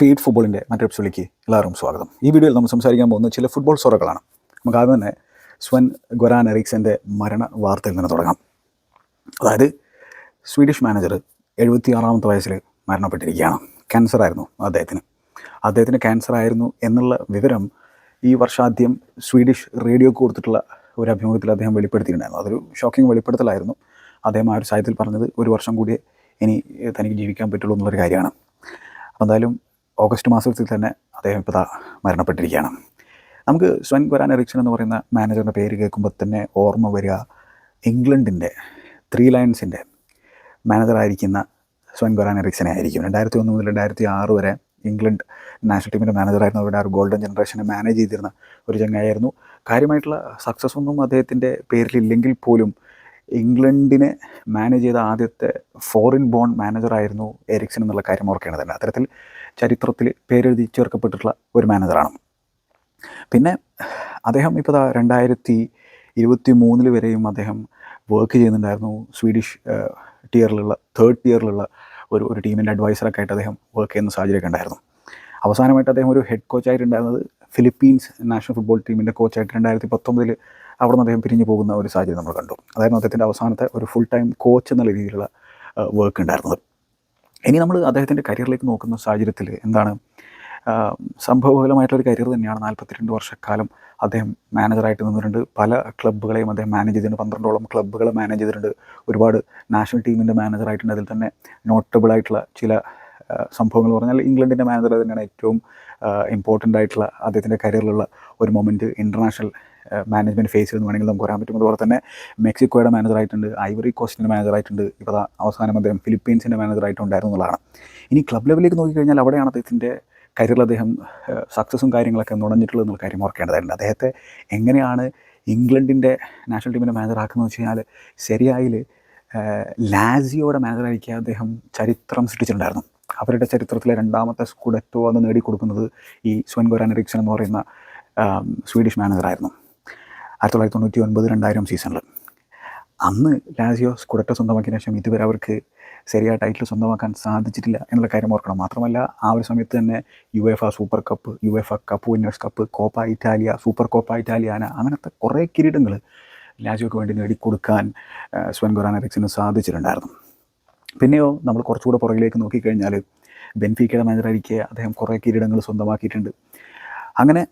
Feed ഫുട്ബോളിന്റെ മറ്റൊരു എപ്പിസോഡിലേക്ക് എല്ലാവർക്കും സ്വാഗതം. ഈ വീഡിയോയിൽ നമ്മൾ സംസാരിക്കാൻ പോകുന്ന ചില ഫുട്ബോൾ സൊറകളാണ് നമുക്ക് ആദ്യം തന്നെ സ്വൻ ഗൊരാൻ എറിക്സന്റെ മരണ വാർത്തയിൽ നിന്ന് തുടങ്ങാം. അതായത് സ്വീഡിഷ് മാനേജർ എഴുപത്തി ആറാമത്തെ വയസ്സിൽ മരണപ്പെട്ടിരിക്കുകയാണ്. ക്യാൻസർ ആയിരുന്നു അദ്ദേഹത്തിന്. അദ്ദേഹത്തിന് ക്യാൻസർ ആയിരുന്നു എന്നുള്ള വിവരം ഈ വർഷാദ്യം സ്വീഡിഷ് റേഡിയോ കൊടുത്തിട്ടുള്ള ഒരു അഭിമുഖത്തിൽ അദ്ദേഹം വെളിപ്പെടുത്തിയിട്ടുണ്ടായിരുന്നു. അതൊരു ഷോക്കിംഗ് വെളിപ്പെടുത്തലായിരുന്നു. അദ്ദേഹം ആ ഒരു സാഹചര്യത്തിൽ പറഞ്ഞത് ഒരു വർഷം കൂടി ഇനി തനിക്ക് ജീവിക്കാൻ പറ്റുള്ളൂ എന്നുള്ളൊരു കാര്യമാണ്. എന്തായാലും ഓഗസ്റ്റ് മാസത്തിൽ തന്നെ അദ്ദേഹം ഇപ്പോൾ മരണപ്പെട്ടിരിക്കുകയാണ്. നമുക്ക് സ്വൻ ഗൊരാൻ എറിക്സൺ എന്ന് പറയുന്ന മാനേജറിന്റെ പേര് കേൾക്കുമ്പോൾ തന്നെ ഓർമ്മ വരിക ഇംഗ്ലണ്ടിന്റെ ത്രീ ലയൺസിന്റെ മാനേജറായിരിക്കുന്ന സ്വൻ ഗൊരാൻ എറിക്സനെ ആയിരിക്കും. രണ്ടായിരത്തി ഒന്ന് മുതൽ രണ്ടായിരത്തി ആറ് വരെ ഇംഗ്ലണ്ട് നാഷണൽ ടീമിന്റെ മാനേജറായിരുന്നു അവരുടെ ആ ഒരു ഗോൾഡൻ ജനറേഷനെ മാനേജ് ചെയ്തിരുന്ന ഒരു ചങ്ങായിരുന്നു കാര്യമായിട്ടുള്ള സക്സസ് ഒന്നും അദ്ദേഹത്തിന്റെ പേരിലില്ലെങ്കിൽ പോലും ഇംഗ്ലണ്ടിനെ മാനേജ് ചെയ്ത ആദ്യത്തെ ഫോറിൻ ബോൺ മാനേജറായിരുന്നു എരിക്സൺ എന്നുള്ള കാര്യം ഓർക്കേണ്ടതുണ്ട് അത്തരത്തിൽ ചരിത്രത്തിൽ പേരെഴുതി ചേർക്കപ്പെട്ടിട്ടുള്ള ഒരു മാനേജറാണ് പിന്നെ അദ്ദേഹം ഇപ്പോൾ രണ്ടായിരത്തി ഇരുപത്തി മൂന്നിൽ വരെയും അദ്ദേഹം വർക്ക് ചെയ്യുന്നുണ്ടായിരുന്നു. സ്വീഡിഷ് ടിയറിലുള്ള തേർഡ് ടിയറിലുള്ള ഒരു ഒരു ടീമിന്റെ അഡ്വൈസറൊക്കെ ആയിട്ട് അദ്ദേഹം വർക്ക് ചെയ്യുന്ന സാഹചര്യമൊക്കെ ഉണ്ടായിരുന്നു. അവസാനമായിട്ട് അദ്ദേഹം ഒരു ഹെഡ് കോച്ചായിട്ടുണ്ടായിരുന്നത് ഫിലിപ്പീൻസ് നാഷണൽ ഫുട്ബോൾ ടീമിന്റെ കോച്ചായിട്ട് രണ്ടായിരത്തി പത്തൊമ്പതിൽ അവിടെ നിന്ന് അദ്ദേഹം പിരിഞ്ഞു പോകുന്ന ഒരു സാഹചര്യം നമ്മൾ കണ്ടു. അതായിരുന്നു അദ്ദേഹത്തിന്റെ അവസാനത്തെ ഒരു ഫുൾ ടൈം കോച്ച് എന്നുള്ള രീതിയിലുള്ള വർക്ക് ഉണ്ടായിരുന്നത്. ഇനി നമ്മൾ അദ്ദേഹത്തിന്റെ കരിയറിലേക്ക് നോക്കുന്ന സാഹചര്യത്തിൽ എന്താണ്? ആ, സംഭവബഹുലമായിട്ടുള്ളൊരു കരിയർ തന്നെയാണ് നാൽപ്പത്തിരണ്ട് വർഷക്കാലം അദ്ദേഹം മാനേജറായിട്ട് നിന്നിട്ടുണ്ട്. പല ക്ലബ്ബുകളെയും അദ്ദേഹം മാനേജ് ചെയ്തിട്ടുണ്ട്. പന്ത്രണ്ടോളം ക്ലബ്ബുകളെ മാനേജ് ചെയ്തിട്ടുണ്ട്. ഒരുപാട് നാഷണൽ ടീമിന്റെ മാനേജറായിട്ടുണ്ട് അതിൽ തന്നെ നോട്ടബിൾ ആയിട്ടുള്ള ചില സംഭവങ്ങൾ പറഞ്ഞാൽ ഇംഗ്ലണ്ടിന്റെ മാനേജർ തന്നെയാണ് ഏറ്റവും ഇമ്പോർട്ടന്റ് ആയിട്ടുള്ള അദ്ദേഹത്തിന്റെ കരിയറിലുള്ള ഒരു മൊമെന്റ് ഇന്റർനാഷണൽ മാനേജ്മെന്റ് ഫേസ് എന്ന് വേണമെങ്കിൽ നമുക്ക് പറയാൻ പറ്റും. അതുപോലെ തന്നെ മെക്സിക്കോയുടെ മാനേജറായിട്ടുണ്ട് ഐവറി കോസ്റ്റിന്റെ മാനേജറായിട്ടുണ്ട് ഇപ്പോൾ അവസാനം അദ്ദേഹം ഫിലിപ്പീൻസിന്റെ മാനേജറായിട്ടുണ്ടായിരുന്നു എന്നുള്ളതാണ്. ഇനി ക്ലബ് ലെവലിലേക്ക് നോക്കിക്കഴിഞ്ഞാൽ അവിടെയാണ് അദ്ദേഹത്തിന്റെ കരിയറിൽ അദ്ദേഹം സക്സസും കാര്യങ്ങളൊക്കെ നുണഞ്ഞിട്ടുള്ളത് എന്നുള്ള കാര്യം ഓർക്കേണ്ടതായിട്ടുണ്ട് അദ്ദേഹത്തെ എങ്ങനെയാണ് ഇംഗ്ലണ്ടിന്റെ നാഷണൽ ടീമിന്റെ മാനേജർ ആക്കുന്നത് വെച്ച് കഴിഞ്ഞാൽ ശരിയായിൽ ലാസിയോയുടെ മാനേജറായിരിക്കുക അദ്ദേഹം ചരിത്രം സൃഷ്ടിച്ചിട്ടുണ്ടായിരുന്നു. അവരുടെ ചരിത്രത്തിലെ രണ്ടാമത്തെ സ്കുഡറ്റോ അന്ന് നേടിക്കൊടുക്കുന്നത് ഈ സ്വൻ ഗോരാൻ എറിക്സൺ എന്ന് പറയുന്ന സ്വീഡിഷ് മാനേജറായിരുന്നു ആയിരത്തി തൊള്ളായിരത്തി തൊണ്ണൂറ്റി ഒൻപത് രണ്ടായിരം സീസണിൽ അന്ന് ലാസിയോ സ്കുഡറ്റ സ്വന്തമാക്കിയ ശേഷം ഇതുവരെ അവർക്ക് ശരിയായ ടൈറ്റിൽ സ്വന്തമാക്കാൻ സാധിച്ചിട്ടില്ല എന്നുള്ള കാര്യം ഓർക്കണം. മാത്രമല്ല ആ ഒരു സമയത്ത് തന്നെ യു എഫ് ആ super cup UEFA cup winners cup Coppa Italia Super Coppa Italiana അങ്ങനത്തെ കുറേ കിരീടങ്ങൾ ലാസിയോക്ക് വേണ്ടി നേടിക്കൊടുക്കാൻ ആ, സ്വൻ ഗൊറാൻ എറിക്സിന് സാധിച്ചിട്ടുണ്ടായിരുന്നു. പിന്നെയോ നമ്മൾ കുറച്ചുകൂടെ പുറകിലേക്ക് നോക്കിക്കഴിഞ്ഞാൽ ബെൻഫിക്കയുടെ മാനേജറായിരിക്കെ അദ്ദേഹം കുറേ കിരീടങ്ങൾ സ്വന്തമാക്കിയിട്ടുണ്ട്. അങ്ങനെ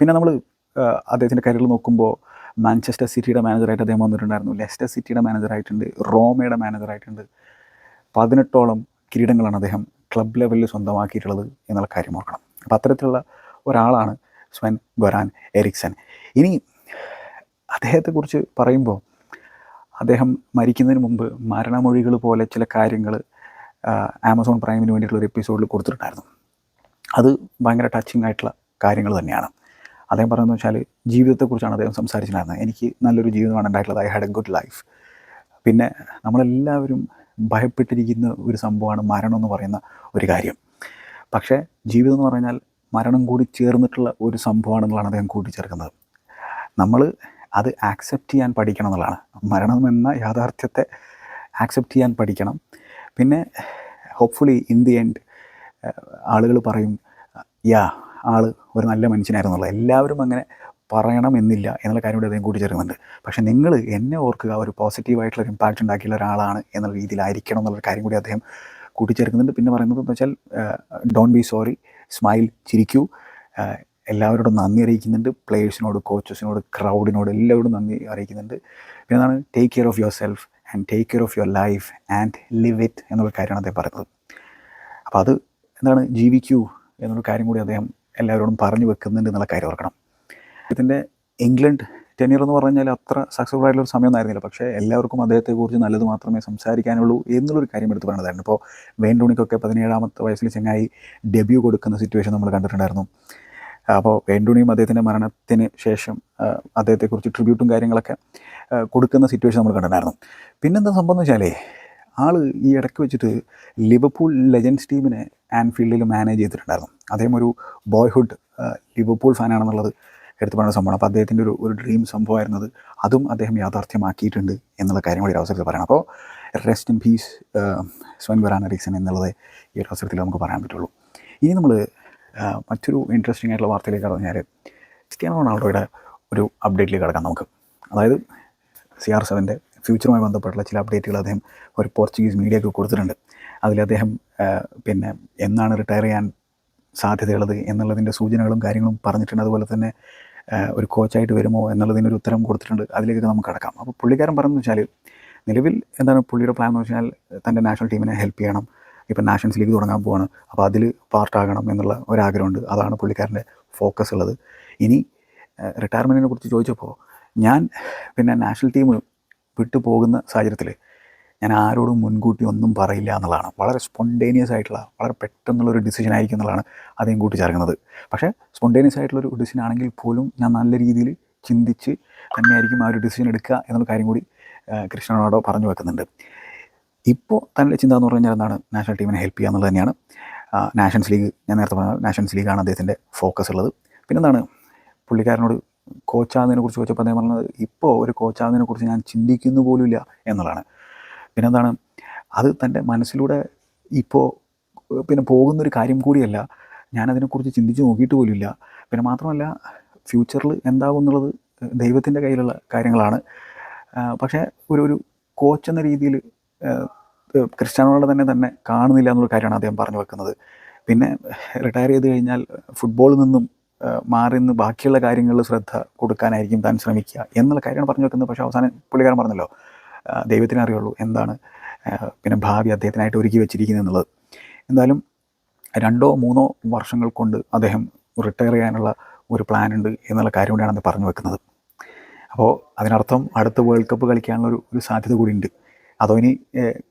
പിന്നെ നമ്മൾ അദ്ദേഹത്തിന്റെ കരിയറിൽ നോക്കുമ്പോൾ മാഞ്ചസ്റ്റർ സിറ്റിയുടെ മാനേജറായിട്ട് അദ്ദേഹം വന്നിട്ടുണ്ടായിരുന്നു. ലെസ്റ്റർ സിറ്റിയുടെ മാനേജറായിട്ടുണ്ട്. റോമയുടെ മാനേജറായിട്ടുണ്ട്. പതിനെട്ടോളം കിരീടങ്ങളാണ് അദ്ദേഹം ക്ലബ് ലെവലിൽ സ്വന്തമാക്കിയിട്ടുള്ളത് എന്നുള്ള കാര്യം ഓർക്കണം. അപ്പോൾ അത്തരത്തിലുള്ള ഒരാളാണ് സ്വൻ ഗൊരാൻ എറിക്സൺ ഇനി അദ്ദേഹത്തെക്കുറിച്ച് പറയുമ്പോൾ അദ്ദേഹം മരിക്കുന്നതിന് മുമ്പ് മരണമൊഴികൾ പോലെ ചില കാര്യങ്ങൾ ആമസോൺ പ്രൈമിന് വേണ്ടിയിട്ടുള്ള ഒരു എപ്പിസോഡിൽ കൊടുത്തിട്ടുണ്ടായിരുന്നു. അത് ഭയങ്കര ടച്ചിങ് ആയിട്ടുള്ള കാര്യങ്ങൾ തന്നെയാണ്. അദ്ദേഹം പറയുന്നത് വെച്ചാൽ ജീവിതത്തെക്കുറിച്ചാണ് അദ്ദേഹം സംസാരിച്ചിട്ടുണ്ടായിരുന്നത്. എനിക്ക് നല്ലൊരു ജീവിതമാണ് ഉണ്ടായിട്ടുള്ളത്. I had a good life പിന്നെ നമ്മളെല്ലാവരും ഭയപ്പെട്ടിരിക്കുന്ന ഒരു സംഭവമാണ് മരണം എന്ന് പറയുന്ന ഒരു കാര്യം. പക്ഷേ ജീവിതം എന്ന് പറഞ്ഞാൽ മരണം കൂടി ചേർന്നിട്ടുള്ള ഒരു സംഭവമാണെന്നുള്ളതാണ് അദ്ദേഹം കൂട്ടിച്ചേർക്കുന്നത്. നമ്മൾ അത് ആക്സെപ്റ്റ് ചെയ്യാൻ പഠിക്കണം എന്നുള്ളതാണ്. മരണം എന്ന യാഥാർത്ഥ്യത്തെ ആക്സെപ്റ്റ് ചെയ്യാൻ പഠിക്കണം. പിന്നെ ഹോപ്പ്ഫുള്ളി ഇൻ ദി എൻഡ് ആളുകൾ പറയും യാ ആൾ ഒരു നല്ല മനുഷ്യനായിരുന്നു എല്ലാവരും അങ്ങനെ പറയണമെന്നില്ല എന്നുള്ള കാര്യം കൂടി അദ്ദേഹം കൂട്ടിച്ചേർക്കുന്നുണ്ട്. പക്ഷേ നിങ്ങൾ എന്നെ ഓർക്കുക ഒരു പോസിറ്റീവായിട്ടുള്ള ഇമ്പാക്റ്റ് ഉണ്ടാക്കിയുള്ള ഒരാളാണ് എന്നുള്ള രീതിയിലായിരിക്കണം എന്നുള്ള കാര്യം കൂടി അദ്ദേഹം കൂട്ടിച്ചേർക്കുന്നുണ്ട്. പിന്നെ പറയുന്നത് എന്ന് വെച്ചാൽ ഡോൺ ബി സോറി സ്മൈൽ ചിരിക്കൂ. എല്ലാവരോടും നന്ദി അറിയിക്കുന്നുണ്ട്. പ്ലേയേഴ്സിനോട് കോച്ചസിനോട് ക്രൗഡിനോട് എല്ലാവരോടും നന്ദി അറിയിക്കുന്നുണ്ട്. പിന്നെ എന്താണ്? Take care of yourself and take care of your life and live it എന്നുള്ള കാര്യമാണ് അദ്ദേഹം പറയുന്നത്. അപ്പോൾ അത് എന്താണ്? ജീവിക്കൂ എന്നുള്ള കാര്യം കൂടി അദ്ദേഹം എല്ലാവരോടും പറഞ്ഞു വെക്കുന്നുണ്ട് എന്നുള്ള കാര്യം ഓർക്കണം. ഇതിന്റെ ഇംഗ്ലണ്ട് ടെനിയർ എന്ന് പറഞ്ഞു കഴിഞ്ഞാൽ അത്ര സക്സസ്ഫുൾ ആയിട്ടുള്ള ഒരു സമയമൊന്നായിരുന്നില്ല പക്ഷേ എല്ലാവർക്കും അദ്ദേഹത്തെക്കുറിച്ച് നല്ലത് മാത്രമേ സംസാരിക്കാനുള്ളൂ എന്നുള്ളൊരു കാര്യം എടുത്ത് പറയുന്നതായിരുന്നു ഇപ്പോൾ വെയിൻ ഡോണിക്കൊക്കെ പതിനേഴാമത്തെ വയസ്സിൽ ചെങ്ങായി ഡെബ്യൂ കൊടുക്കുന്ന സിറ്റുവേഷൻ നമ്മൾ കണ്ടിട്ടുണ്ടായിരുന്നു. അപ്പോൾ വേണ്ടുണിയും അദ്ദേഹത്തിന്റെ മരണത്തിന് ശേഷം അദ്ദേഹത്തെക്കുറിച്ച് ട്രിബ്യൂട്ടും കാര്യങ്ങളൊക്കെ കൊടുക്കുന്ന സിറ്റുവേഷൻ നമ്മൾ കണ്ടിട്ടുണ്ടായിരുന്നു. പിന്നെന്താ സംഭവം എന്ന് വെച്ചാലേ ആൾ ഈ ഇടയ്ക്ക് വെച്ചിട്ട് ലിവർപൂൾ ലെജൻസ് ടീമിനെ ആൻഫീൽഡിൽ മാനേജ് ചെയ്തിട്ടുണ്ടായിരുന്നു. അദ്ദേഹം ഒരു ബോയ്ഹുഡ് ലിവർപൂൾ ഫാനാണെന്നുള്ളത് എടുത്തു പറയുന്ന സംഭവമാണ്. അപ്പോൾ അദ്ദേഹത്തിന്റെ ഒരു ഒരു ഡ്രീം സംഭവമായിരുന്നത് അതും അദ്ദേഹം യാഥാർത്ഥ്യമാക്കിയിട്ടുണ്ട് എന്നുള്ള കാര്യം കൂടി ഒരു അവസരത്തിൽ പറയണം. അപ്പോൾ റെസ്റ്റ് ഇൻ പീസ് സ്വൻ വരാൻ റീസൺ എന്നുള്ളത് ഈ ഒരു അവസരത്തിൽ നമുക്ക് പറയാൻ പറ്റുള്ളൂ. ഇനി നമ്മൾ മറ്റൊരു ഇൻട്രസ്റ്റിംഗ് ആയിട്ടുള്ള വാർത്തയിലേക്ക് കഴിഞ്ഞാൽ ക്രിസ്ത്യാനോ റൊണാൾഡോയുടെ ഒരു അപ്ഡേറ്റിലേക്ക് കിടക്കാം നമുക്ക്. അതായത് സി ആർ സെവന്റെ ഫ്യൂച്ചറുമായി ബന്ധപ്പെട്ടുള്ള ചില അപ്ഡേറ്റുകൾ അദ്ദേഹം ഒരു പോർച്ചുഗീസ് മീഡിയക്ക് കൊടുത്തിട്ടുണ്ട്. അതിൽ അദ്ദേഹം പിന്നെ എന്നാണ് റിട്ടയർ ചെയ്യാൻ സാധ്യതയുള്ളത് എന്നുള്ളതിന്റെ സൂചനകളും കാര്യങ്ങളും പറഞ്ഞിട്ടുണ്ട്. അതുപോലെ തന്നെ ഒരു കോച്ചായിട്ട് വരുമോ എന്നുള്ളതിനൊരു ഉത്തരം കൊടുത്തിട്ടുണ്ട്. അതിലേക്കൊക്കെ നമുക്ക് കടക്കാം. അപ്പോൾ പുള്ളിക്കാരൻ പറയുന്നത് വെച്ചാൽ നിലവിൽ എന്താണ് പുള്ളിയുടെ പ്ലാൻ എന്ന് വെച്ചാൽ തന്റെ നാഷണൽ ടീമിനെ ഹെൽപ്പ് ചെയ്യണം. ഇപ്പം നാഷൻസ് ലീഗ് തുടങ്ങാൻ പോവാണ്. അപ്പോൾ അതിൽ പാർട്ടാകണം എന്നുള്ള ഒരാഗ്രഹമുണ്ട്. അതാണ് പുള്ളിക്കാരന്റെ ഫോക്കസ് ഉള്ളത്. ഇനി റിട്ടയർമെന്റിനെ കുറിച്ച് ചോദിച്ചപ്പോൾ ഞാൻ പിന്നെ നാഷണൽ ടീം വിട്ടു പോകുന്ന സാഹചര്യത്തിൽ ഞാൻ ആരോടും മുൻകൂട്ടി ഒന്നും പറയില്ല എന്നുള്ളതാണ്. വളരെ സ്പോണ്ടേനിയസ് ആയിട്ടുള്ള വളരെ പെട്ടെന്നുള്ളൊരു ഡിസിഷൻ ആയിരിക്കും എന്നുള്ളതാണ് അദ്ദേഹം കൂട്ടിച്ചേർക്കുന്നത്. പക്ഷേ സ്പോണ്ടേനിയസ് ആയിട്ടുള്ളൊരു ഡിസിഷൻ ആണെങ്കിൽ പോലും ഞാൻ നല്ല രീതിയിൽ ചിന്തിച്ച് തന്നെയായിരിക്കും ആ ഒരു ഡിസിഷൻ എടുക്കുക എന്നുള്ള കാര്യം കൂടി കൃഷ്ണനോടോ പറഞ്ഞു വെക്കുന്നുണ്ട്. ഇപ്പോൾ തന്റെ ചിന്ത എന്ന് പറഞ്ഞു കഴിഞ്ഞാൽ എന്താണ്? നാഷണൽ ടീമിനെ ഹെൽപ്പ് ചെയ്യുക എന്നുള്ളത് തന്നെയാണ്. നാഷൻസ് ലീഗ് ഞാൻ നേരത്തെ പറഞ്ഞ നാഷൻസ് ലീഗാണ് അദ്ദേഹത്തിന്റെ ഫോക്കസ് ഉള്ളത്. പിന്നെന്താണ്? പുള്ളിക്കാരനോട് കോച്ചാകുന്നതിനെ കുറിച്ച് ചോദിച്ചപ്പോൾ അദ്ദേഹം പറഞ്ഞത് ഇപ്പോൾ ഒരു കോച്ചാകുന്നതിനെ കുറിച്ച് ഞാൻ ചിന്തിക്കുന്നു പോലുമില്ല എന്നുള്ളതാണ്. പിന്നെന്താണ് അത് തന്റെ മനസ്സിലൂടെ ഇപ്പോൾ പിന്നെ പോകുന്നൊരു കാര്യം കൂടിയല്ല ഞാനതിനെക്കുറിച്ച് ചിന്തിച്ച് നോക്കിയിട്ട് പോലുമില്ല. പിന്നെ മാത്രമല്ല ഫ്യൂച്ചറിൽ എന്താകും എന്നുള്ളത് ദൈവത്തിന്റെ കയ്യിലുള്ള കാര്യങ്ങളാണ്. പക്ഷേ ഒരു ഒരു കോച്ച് എന്ന രീതിയിൽ ക്രിസ്ത്യാനോയുടെ തന്നെ തന്നെ കാണുന്നില്ല എന്നുള്ള കാര്യമാണ് അദ്ദേഹം പറഞ്ഞു വെക്കുന്നത്. പിന്നെ റിട്ടയർ ചെയ്ത് കഴിഞ്ഞാൽ ഫുട്ബോളിൽ നിന്നും മാറി നിന്ന് ബാക്കിയുള്ള കാര്യങ്ങളിൽ ശ്രദ്ധ കൊടുക്കാനായിരിക്കും താൻ ശ്രമിക്കുക എന്നുള്ള കാര്യമാണ് പറഞ്ഞു വെക്കുന്നത്. പക്ഷേ അവസാനം പുള്ളിക്കാരൻ പറഞ്ഞല്ലോ ദൈവത്തിനെ അറിയുള്ളൂ എന്താണ് പിന്നെ ഭാവി അദ്ദേഹത്തിനായിട്ട് ഒരുക്കി വെച്ചിരിക്കുന്നത് എന്നുള്ളത്. എന്തായാലും രണ്ടോ മൂന്നോ വർഷങ്ങൾ കൊണ്ട് അദ്ദേഹം റിട്ടയർ ചെയ്യാനുള്ള ഒരു പ്ലാൻ ഉണ്ട് എന്നുള്ള കാര്യം കൂടിയാണ് അത് പറഞ്ഞു വെക്കുന്നത്. അപ്പോൾ അതിനർത്ഥം അടുത്ത വേൾഡ് കപ്പ് കളിക്കാനുള്ള ഒരു സാധ്യത കൂടി ഉണ്ട്. അതോ ഇനി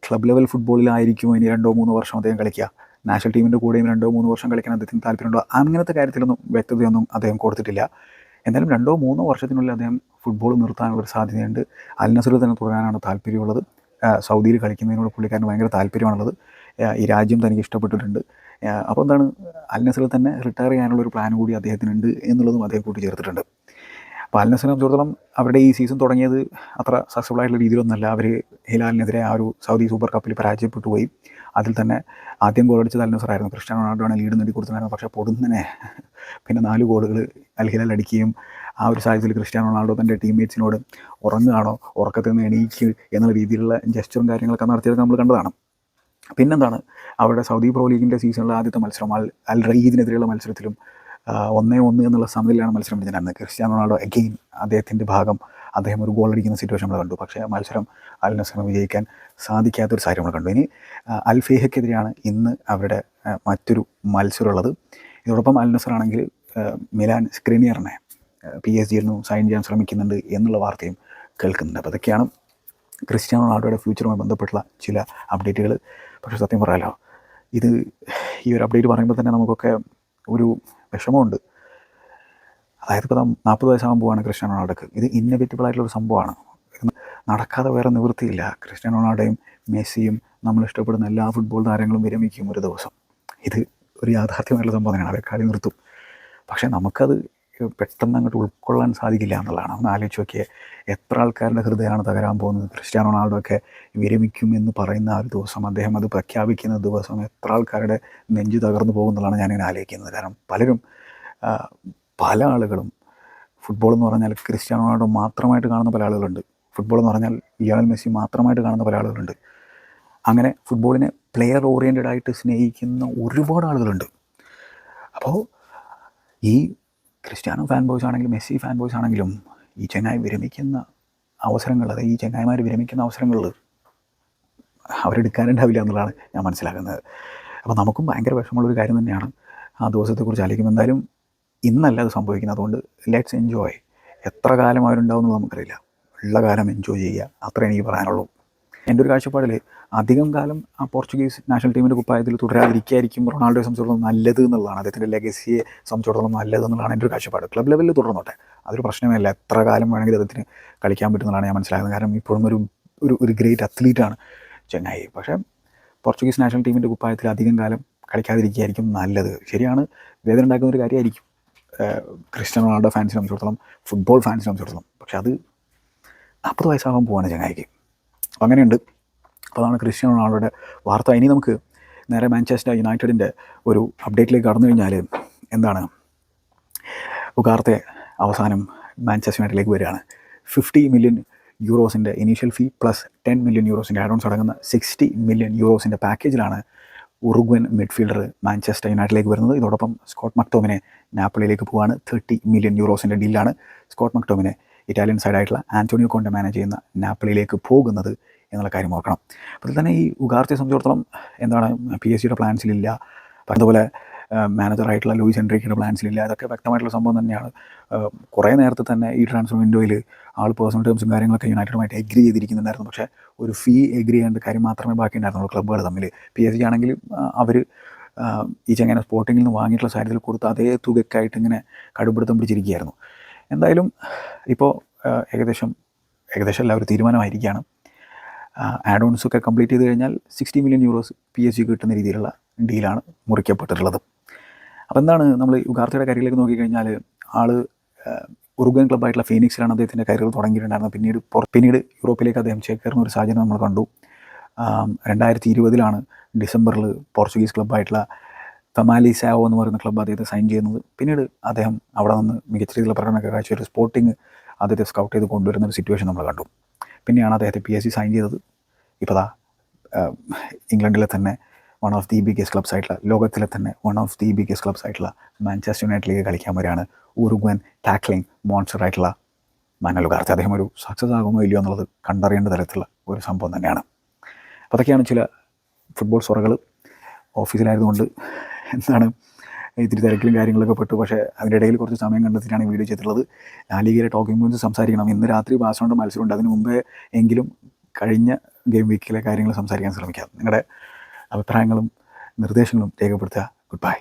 ക്ലബ് ലെവൽ ഫുട്ബോളിലായിരിക്കും ഇനി രണ്ടോ മൂന്നോ വർഷം അദ്ദേഹം കളിക്കുക? നാഷണൽ ടീമിന്റെ കൂടെയും രണ്ടോ മൂന്നോ വർഷം കളിക്കാൻ അദ്ദേഹത്തിന് താല്പര്യമുണ്ടോ? അങ്ങനത്തെ കാര്യത്തിലൊന്നും വ്യക്തതയൊന്നും അദ്ദേഹം കൊടുത്തിട്ടില്ല. എന്തായാലും രണ്ടോ മൂന്നോ വർഷത്തിനുള്ളിൽ അദ്ദേഹം ഫുട്ബോൾ നിർത്താനുള്ള ഒരു സാധ്യതയുണ്ട്. അൽ നസറിൽ തന്നെ തുടരാനാണ് താല്പര്യമുള്ളത്. സൗദിയിൽ കളിക്കുന്നതിനോട് പുള്ളിക്കാരന് ഭയങ്കര താല്പര്യമാണുള്ളത്. ഈ രാജ്യം തനിക്ക് ഇഷ്ടപ്പെട്ടിട്ടുണ്ട്. അപ്പോൾ എന്താണ് അൽ നസറിൽ തന്നെ റിട്ടയർ ചെയ്യാനുള്ള ഒരു പ്ലാൻ കൂടി അദ്ദേഹത്തിനുണ്ട് എന്നുള്ളതും അദ്ദേഹം കൂട്ടി ചേർത്തിട്ടുണ്ട് അപ്പോൾ അൽ നസറിനെ സംബന്ധിച്ചിടത്തോളം അവരുടെ ഈ സീസൺ തുടങ്ങിയത് അത്ര സക്സസ്ഫുൾ ആയിട്ടുള്ള രീതിയിലൊന്നുമല്ല. അവർ ഹിലാലിനെതിരെ ആ ഒരു സൗദി സൂപ്പർ കപ്പിൽ പരാജയപ്പെട്ടു പോയി. അതിൽ തന്നെ ആദ്യം ഗോൾ അടിച്ചത് അൽ നസറായിരുന്നു ക്രിസ്ത്യാനോ റൊണാൾഡോയാണ് ലീഡ് നേടി കൊടുത്തിട്ടുണ്ടായിരുന്നു പക്ഷേ പൊടുന്നനെ പിന്നെ നാല് ഗോളുകൾ അൽ ഹിലാൽ അടിക്കുകയും ആ ഒരു സാഹചര്യത്തിൽ ക്രിസ്ത്യാനോ റൊണാൾഡോ തന്റെ ടീംമേറ്റ്സിനോട് ഉറങ്ങുകയാണോ? ഉറക്കത്തിൽ നിന്ന് എണീക്ക് എന്നുള്ള രീതിയിലുള്ള ജസ്റ്ററും കാര്യങ്ങളൊക്കെ നടത്തിയത് നമ്മൾ കണ്ടതാണ്. പിന്നെന്താണ്? അവരുടെ സൗദി പ്രോ ലീഗിന്റെ സീസണിലെ ആദ്യത്തെ മത്സരം അൽ അൽ റയീദിനെതിരെയുള്ള മത്സരത്തിലും ഒന്നേ ഒന്ന് എന്നുള്ള സമനിലാണ് മത്സരം വിളിച്ചിട്ടുണ്ടായിരുന്നത് ക്രിസ്ത്യാനോ റൊണാൾഡോ അഗെയിൻ അദ്ദേഹത്തിന്റെ ഭാഗം അദ്ദേഹം ഒരു ഗോൾ അടിക്കുന്ന സിറ്റുവേഷൻ നമ്മൾ കണ്ടു. പക്ഷേ മത്സരം അൽ നസറിന് വിജയിക്കാൻ സാധിക്കാത്തൊരു സാഹചര്യം നമ്മൾ കണ്ടു. ഇനി അൽ ഫേഹയ്ക്കെതിരെയാണ് ഇന്ന് അവരുടെ മറ്റൊരു മത്സരമുള്ളത്. ഇതോടൊപ്പം അൽ നസർ ആണെങ്കിൽ മിലാൻ സ്ക്രീനിയറിനെ പി എസ് ജിയിൽ നിന്നും സൈൻ ചെയ്യാൻ ശ്രമിക്കുന്നുണ്ട് എന്നുള്ള വാർത്തയും കേൾക്കുന്നുണ്ട്. അപ്പോൾ അതൊക്കെയാണ് ക്രിസ്ത്യാനോ റൊണാൾഡോയുടെ ഫ്യൂച്ചറുമായി ബന്ധപ്പെട്ടുള്ള ചില അപ്ഡേറ്റുകൾ പക്ഷേ സത്യം പറയാലോ ഇത് ഈ ഒരു അപ്ഡേറ്റ് പറയുമ്പോൾ തന്നെ നമുക്കൊക്കെ ഒരു വിഷമമുണ്ട്. അതായത് ഇപ്പോൾ നാൽപ്പത് വയസ്സാകാൻ പോവാണ് ക്രിസ്ത്യാനോ റൊണാൾഡോക്ക്. ഇത് ഇന്നവേറ്റബിൾ ആയിട്ടുള്ള ഒരു സംഭവമാണ്. നടക്കാതെ വേറെ നിവൃത്തിയില്ല. ക്രിസ്ത്യാനോ റൊണാൾഡോയും മെസ്സിയും നമ്മൾ ഇഷ്ടപ്പെടുന്ന എല്ലാ ഫുട്ബോൾ താരങ്ങളും വിരമിക്കും ഒരു ദിവസം. ഇത് ഒരു യാഥാർത്ഥ്യമായിട്ടുള്ള സംഭവം തന്നെയാണ്. അവരെ കളി നിർത്തും. പക്ഷേ നമുക്കത് പെട്ടെന്ന് അങ്ങോട്ട് ഉൾക്കൊള്ളാൻ സാധിക്കില്ല എന്നുള്ളതാണ്. ഒന്ന് ആലോചിച്ച് നോക്കിയേ എത്ര ആൾക്കാരുടെ ഹൃദയമാണ് തകരാൻ പോകുന്നത്? ക്രിസ്ത്യാനോ റൊണാൾഡോ ഒക്കെ വിരമിക്കും എന്ന് പറയുന്ന ആ ഒരു ദിവസം അദ്ദേഹം അത് പ്രഖ്യാപിക്കുന്ന ദിവസം എത്ര ആൾക്കാരുടെ നെഞ്ചു തകർന്നു പോകുന്നതാണ് ഞാനിങ്ങനെ ആലോചിക്കുന്നത്. കാരണം പലരും പല ആളുകളും ഫുട്ബോൾ എന്ന് പറഞ്ഞാൽ ക്രിസ്ത്യാനോ റൊണാൾഡോ മാത്രമായിട്ട് കാണുന്ന പല ആളുകളുണ്ട്. ഫുട്ബോൾ എന്ന് പറഞ്ഞാൽ ലിയോണൽ മെസ്സി മാത്രമായിട്ട് കാണുന്ന പല ആളുകളുണ്ട്. അങ്ങനെ ഫുട്ബോളിനെ പ്ലെയർ ഓറിയന്റഡ് ആയിട്ട് സ്നേഹിക്കുന്ന ഒരുപാട് ആളുകളുണ്ട്. അപ്പോൾ ഈ ക്രിസ്ത്യാനോ ഫാൻ ബോയ്സ് ആണെങ്കിലും മെസ്സി ഫാൻ ബോയ്സ് ആണെങ്കിലും ഈ ചെങ്ങായി വിരമിക്കുന്ന അവസരങ്ങൾ അതായത് ഈ ചെങ്ങായിമാർ വിരമിക്കുന്ന അവസരങ്ങളിൽ അവരെടുക്കാനുണ്ടാവില്ല എന്നുള്ളതാണ് ഞാൻ മനസ്സിലാക്കുന്നത്. അപ്പോൾ നമുക്കും ഭയങ്കര വിഷമമുള്ളൊരു കാര്യം തന്നെയാണ് ആ ദിവസത്തെക്കുറിച്ച് ആലോചിക്കും എന്തായാലും ഇന്നല്ല അത് സംഭവിക്കുന്നത്. അതുകൊണ്ട് ലെറ്റ്സ് എൻജോയ് എത്ര കാലം അവരുണ്ടാവും എന്ന് നമുക്കറിയില്ല. ഉള്ള കാലം എൻജോയ് ചെയ്യുക. അത്ര എനിക്ക് പറയാനുള്ളൂ. എന്റെ ഒരു കാഴ്ചപ്പാടിൽ അധികം കാലം ആ പോർച്ചുഗീസ് നാഷണൽ ടീമിന്റെ കുപ്പായത്തിൽ തുടരാതിരിക്കായിരിക്കും റൊണാൾഡോയെ സംബന്ധിച്ചിടത്തോളം നല്ലത് എന്നുള്ളതാണ്. അദ്ദേഹത്തിന്റെ ലെഗസിയെ സംബന്ധിച്ചിടത്തോളം നല്ലത് എന്നുള്ളതാണ് എന്റെ ഒരു കാഴ്ചപ്പാട്. ക്ലബ് ലെവലിൽ തുടർന്നോട്ടെ. അതൊരു പ്രശ്നമേ അല്ല എത്ര കാലം വേണമെങ്കിൽ അദ്ദേഹത്തിന് കളിക്കാൻ പറ്റുന്നതാണ് ഞാൻ മനസ്സിലാക്കുന്നത്. കാരണം ഇപ്പോഴും ഒരു ഒരു ഒരു ഗ്രേറ്റ് അത്ലീറ്റാണ് ചെങ്ങായി പക്ഷേ പോർച്ചുഗീസ് നാഷണൽ ടീമിന്റെ കുപ്പായത്തിൽ അധികം കാലം കളിക്കാതിരിക്കുകയായിരിക്കും നല്ലത്. ശരിയാണ്. വേദന ഉണ്ടാക്കുന്ന ഒരു കാര്യമായിരിക്കും. ക്രിസ്ത്യൻ റൊണാൾഡോ ഫാൻസിനെ സംബന്ധിച്ചിടത്തോളം ഫുട്ബോൾ ഫാൻസിനെ സംബന്ധിച്ചിടത്തോളം. പക്ഷെ അത് നാൽപ്പത് വയസ്സാകാൻ പോവാണ് ചങ്ങായിക്ക് അപ്പോൾ അങ്ങനെയുണ്ട്. അപ്പോൾ അതാണ് ക്രിസ്ത്യാനോ റൊണാൾഡോയുടെ വാർത്ത. ഇനി നമുക്ക് നേരെ മാഞ്ചസ്റ്റർ യുണൈറ്റഡിന്റെ ഒരു അപ്ഡേറ്റിലേക്ക് കടന്നു കഴിഞ്ഞാൽ എന്താണ്? ഉഗാർത്തെ അവസാനം മാഞ്ചസ്റ്റർ യുണൈറ്റഡിലേക്ക് വരികയാണ്. Fifty million യൂറോസിന്റെ initial fee plus ten million യൂറോസിന്റെ ഓൺസ് അടങ്ങുന്ന സിക്സ്റ്റി മില്യൺ യൂറോസിന്റെ പാക്കേജിലാണ് ഉറുഗ്വൻ മിഡ്ഫീൽഡർ മാഞ്ചസ്റ്റർ യുണൈറ്റഡിലേക്ക് വരുന്നത്. ഇതോടൊപ്പം സ്കോട്ട് മക്ടോമിനെ നാപ്പിളിയിലേക്ക് പോവുകയാണ് തേർട്ടി മില്യൺ യൂറോസിന്റെ ഡീലാണ് സ്കോട്ട് മക്ടോമിനെ ഇറ്റാലിയൻ സൈഡായിട്ടുള്ള ആന്റോണിയോ കോണ്ടെ മാനേജ് ചെയ്യുന്ന നാപ്പിളിയിലേക്ക് പോകുന്നത് എന്നുള്ള കാര്യം ഓർക്കണം. അപ്പോൾ തന്നെ ഈ ഉഗാർത്തിയെ സംബന്ധിച്ചിടത്തോളം എന്താണ് പി എസ് സിയുടെ പ്ലാൻസിലില്ല അതുപോലെ മാനേജറായിട്ടുള്ള ലൂയിസ് എൻട്രിക്കിന്റെ പ്ലാൻസിലില്ല അതൊക്കെ വ്യക്തമായിട്ടുള്ള സംഭവം തന്നെയാണ്. കുറേ നേരത്തെ തന്നെ ഈ ട്രാൻസ്ഫർ വിൻഡോയിൽ ആൾ പേഴ്സണൽ ടേംസും കാര്യങ്ങളൊക്കെ യുണൈറ്റഡുമായിട്ട് എഗ്രി ചെയ്തിരിക്കുന്നുണ്ടായിരുന്നു. പക്ഷേ ഒരു ഫീ എഗ്രി ചെയ്യേണ്ട കാര്യം മാത്രമേ ബാക്കി ഉണ്ടായിരുന്നുള്ളൂ ക്ലബ്ബുകൾ തമ്മിൽ പി എസ് ജി ആണെങ്കിലും അവർ ഈ ചെങ്ങനെ സ്പോർട്ടിങ്ങിൽ നിന്ന് വാങ്ങിയിട്ടുള്ള സാഹചര്യത്തിൽ കൊടുത്ത അതേ തുകയ്ക്കായിട്ട് ഇങ്ങനെ കടുപിടുത്തം പിടിച്ചിരിക്കുകയായിരുന്നു. എന്തായാലും ഇപ്പോൾ ഏകദേശം ഏകദേശം എല്ലാവരും തീരുമാനമായിരിക്കുകയാണ്. ആഡോൺസ് ഒക്കെ കംപ്ലീറ്റ് ചെയ്ത് കഴിഞ്ഞാൽ sixty million euros P S G കിട്ടുന്ന രീതിയിലുള്ള ഡീലാണ് മുറിക്കപ്പെട്ടിട്ടുള്ളത്. അപ്പോൾ എന്താണ് നമ്മൾ ഉഗാർത്തയുടെ കരിയറിലേക്ക് നോക്കിക്കഴിഞ്ഞാൽ ആൾ ഉറുഗൻ ക്ലബ്ബായിട്ടുള്ള ഫീനിക്സിലാണ് അദ്ദേഹത്തിന്റെ കരിയർ തുടങ്ങിയിട്ടുണ്ടായിരുന്നത്. പിന്നീട് പിന്നീട് യൂറോപ്പിലേക്ക് അദ്ദേഹം ചേക്കേറുന്ന ഒരു സാഹചര്യം നമ്മൾ കണ്ടു. രണ്ടായിരത്തി ഇരുപതിലാണ് ഡിസംബറിൽ പോർച്ചുഗീസ് ക്ലബ്ബായിട്ടുള്ള തമാലി സാവോ എന്ന് പറയുന്ന ക്ലബ്ബ് അദ്ദേഹത്തെ സൈൻ ചെയ്യുന്നത്. പിന്നീട് അദ്ദേഹം അവിടെ നിന്ന് മികച്ച രീതിയിലുള്ള പ്രകടനമൊക്കെ കാഴ്ച ഒരു സ്പോർട്ടിങ് അദ്ദേഹത്തെ സ്കൗട്ട് ചെയ്ത് കൊണ്ടുവരുന്ന ഒരു സിറ്റുവേഷൻ നമ്മൾ കണ്ടു. പിന്നെയാണ് അദ്ദേഹത്തെ പി എസ് സി സൈൻ ചെയ്തത്. ഇപ്പോൾ ദാ ഇംഗ്ലണ്ടിലെ തന്നെ one of the biggest clubs ആയിട്ടുള്ള ലോകത്തിലെ തന്നെ one of the biggest clubs ആയിട്ടുള്ള മാഞ്ചസ്റ്റർ യുണൈറ്റഡിലേക്ക് കളിക്കാൻ വരികയാണ് ഉറുഗ്വൻ ടാക്ലിംഗ് മോൺസ്റ്റർ ആയിട്ടുള്ള മാനുവൽ ഉഗാർത്തെ. അദ്ദേഹം ഒരു സക്സസ് ആകുമോ ഇല്ലയോ എന്നുള്ളത് കണ്ടറിയേണ്ട തരത്തിലുള്ള ഒരു സംഭവം തന്നെയാണ്. അപ്പോൾ അതൊക്കെയാണ് ചില ഫുട്ബോൾ സൊറകൾ ഓഫീസിലായതുകൊണ്ട് എന്താണ് ഇത്തിരി തിരക്കിലും കാര്യങ്ങളൊക്കെ പെട്ടു. പക്ഷേ അതിന്റെ ഇടയിൽ കുറച്ച് സമയം കണ്ടെത്തിയിട്ടാണ് വീഡിയോ ചെയ്തിട്ടുള്ളത്. ലാലിഗയിലെ ടോക്കിംഗ് പോയിന്റ്സ് സംസാരിക്കണം. ഇന്ന് രാത്രി ബാസോണ്ട് മത്സരമുണ്ട്. അതിന് മുമ്പേ എങ്കിലും കഴിഞ്ഞ ഗെയിം വീക്കിലെ കാര്യങ്ങൾ സംസാരിക്കാൻ ശ്രമിക്കാം. നിങ്ങളുടെ അഭിപ്രായങ്ങളും നിർദ്ദേശങ്ങളും രേഖപ്പെടുത്തുക. Good bye.